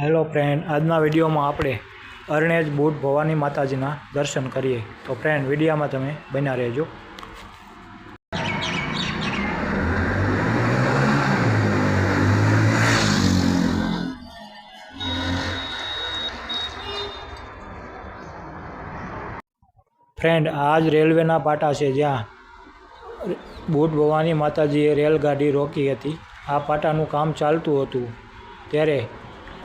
Hello friend, આજના વિડીયોમાં આપણે અરણેજ બુટ ભવાની માતાજીના દર્શન કરીએ. તો ફ્રેન્ડ, વિડીયામાં તમે બન્યા રહેજો. ફ્રેન્ડ આ જ રેલવેના પાટા છે જ્યાં બુટ ભવાની માતાજીએ રેલગાડી રોકી હતી. આ પાટાનું કામ ચાલતું હતું. ત્યારે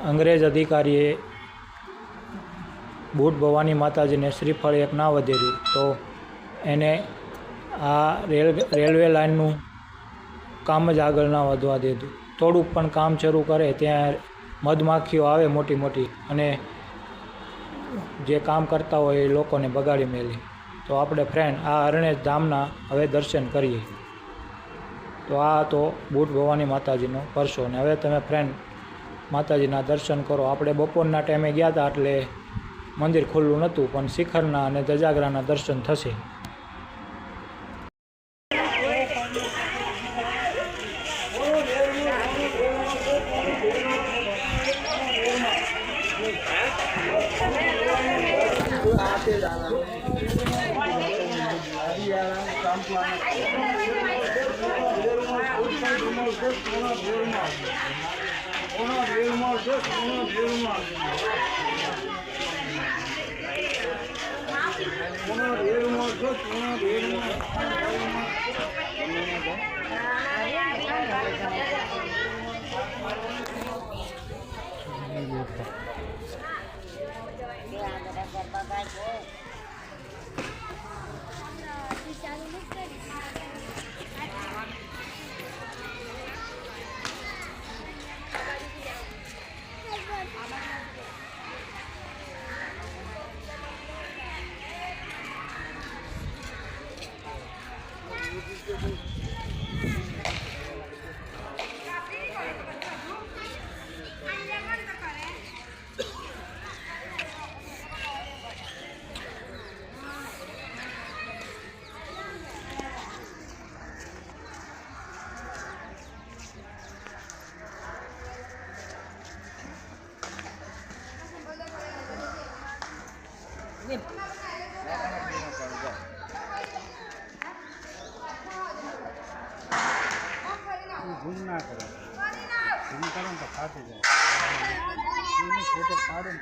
અંગ્રેજ અધિકારીએ બુટ ભવાની માતાજીને શ્રીફળ એક ના વધેર્યું તો એને આ રેલ, રેલવે લાઇનનું કામ જ આગળ ના વધવા દીધું. થોડુંક પણ કામ શરૂ કરે ત્યાં મધમાખીઓ આવે મોટી મોટી અને જે કામ કરતા હોય એ લોકોને બગાડી મેલી. તો આપણે ફ્રેન્ડ આ અરણેજ ધામના હવે દર્શન કરીએ. તો આ તો બુટ ભવાની માતાજીનો પરસો. ને હવે તમે ફ્રેન્ડ માતાજીના દર્શન કરો. આપણે બપોરના ટાઈમે ગયા હતા એટલે મંદિર ખુલ્લું નહોતું, પણ શિખરના અને ધજાગરાના દર્શન થશે. Ona verilmezse ona verilmez. Ona verilmezse ona verilmez. ગુમ ના કરો ગુમ કરો ને તો ફાટી જાય ફોટો પાડો ને.